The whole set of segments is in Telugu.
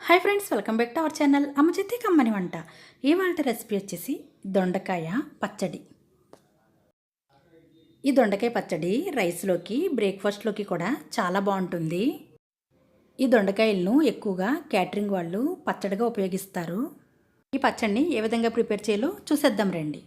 Hi friends welcome back to our channel అమ్మ చేతి కమ్మని వంట. ఇవాళ రెసిపీ వచ్చేసి దొండకాయ పచ్చడి. ఈ దొండకాయ పచ్చడి రైస్లోకి బ్రేక్ఫాస్ట్లోకి కూడా చాలా బాగుంటుంది. ఈ దొండకాయలను ఎక్కువగా క్యాటరింగ్ వాళ్ళు పచ్చడిగా ఉపయోగిస్తారు. ఈ పచ్చడిని ఏ విధంగా ప్రిపేర్ చేయాలో చూసేద్దాం రండి.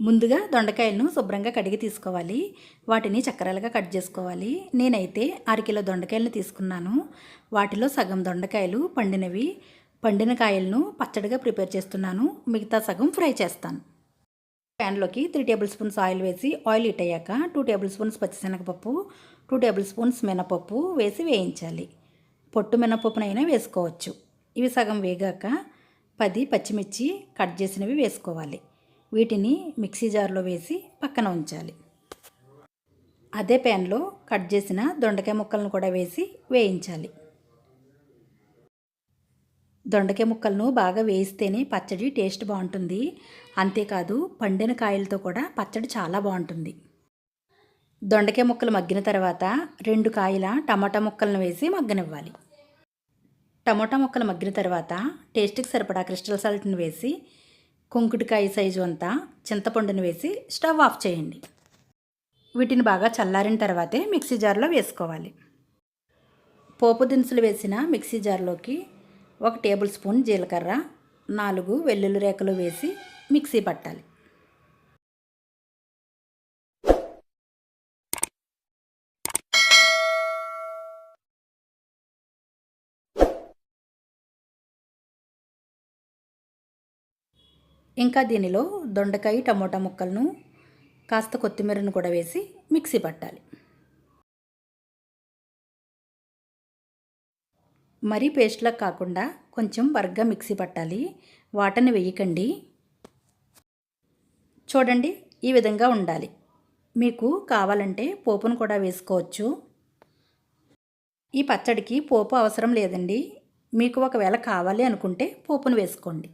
ముందుగా దొండకాయలను శుభ్రంగా కడిగి తీసుకోవాలి. వాటిని చక్రాలుగా కట్ చేసుకోవాలి. నేనైతే అరకిలో దొండకాయలను తీసుకున్నాను. వాటిలో సగం దొండకాయలు పండినవి. పండిన కాయలను పచ్చడిగా ప్రిపేర్ చేస్తున్నాను. మిగతా సగం ఫ్రై చేస్తాను. ప్యాన్లోకి త్రీ టేబుల్ స్పూన్స్ ఆయిల్ వేసి ఆయిల్ హీట్ అయ్యాక టూ టేబుల్ స్పూన్స్ పచ్చిశనగపప్పు టూ టేబుల్ స్పూన్స్ మినపప్పు వేసి వేయించాలి. పొట్టు మినపప్పునైనా వేసుకోవచ్చు. ఇవి సగం వేగాక పది పచ్చిమిర్చి కట్ చేసినవి వేసుకోవాలి. వీటిని మిక్సీ జార్లో వేసి పక్కన ఉంచాలి. అదే ప్యాన్లో కట్ చేసిన దొండకాయ ముక్కలను కూడా వేసి వేయించాలి. దొండకాయ ముక్కలను బాగా వేయిస్తేనే పచ్చడి టేస్ట్ బాగుంటుంది. అంతేకాదు పండిన కాయలతో కూడా పచ్చడి చాలా బాగుంటుంది. దొండకాయ ముక్కలు మగ్గిన తర్వాత రెండు కాయల టమాటా ముక్కలను వేసి మగ్గనివ్వాలి. టమాటా ముక్కలు మగ్గిన తర్వాత టేస్ట్కి సరిపడా క్రిస్టల్ సాల్ట్ని వేసి కుంకుడికాయ సైజు అంతా చింతపండుని వేసి స్టవ్ ఆఫ్ చేయండి. వీటిని బాగా చల్లారిన తర్వాతే మిక్సీ జార్లో వేసుకోవాలి. పోపు దినుసులు వేసిన మిక్సీ జార్లోకి ఒక టేబుల్ స్పూన్ జీలకర్ర నాలుగు వెల్లుల్లి రేకలు వేసి మిక్సీ పట్టాలి. ఇంకా దీనిలో దొండకాయ టమోటా ముక్కలను కాస్త కొత్తిమీరను కూడా వేసి మిక్సీ పట్టాలి. మరీ పేస్ట్లా కాకుండా కొంచెం బరగ్గా మిక్సీ పట్టాలి. వాటని వేయకండి. చూడండి ఈ విధంగా ఉండాలి. మీకు కావాలంటే పోపును కూడా వేసుకోవచ్చు. ఈ పచ్చడికి పోపు అవసరం లేదండి. మీకు ఒకవేళ కావాలి అనుకుంటే పోపును వేసుకోండి.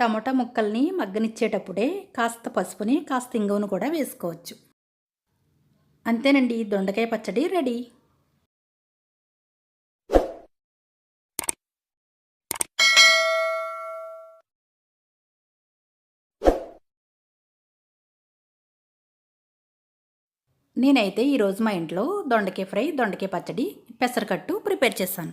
టమోటా ముక్కల్ని మగ్గనిచ్చేటప్పుడే కాస్త పసుపుని కాస్త ఇంగువను కూడా వేసుకోవచ్చు. అంతేనండి దొండకాయ పచ్చడి రెడీ. నేనైతే ఈరోజు మా ఇంట్లో దొండకాయ ఫ్రై దొండకాయ పచ్చడి పెసరకట్టు ప్రిపేర్ చేశాను.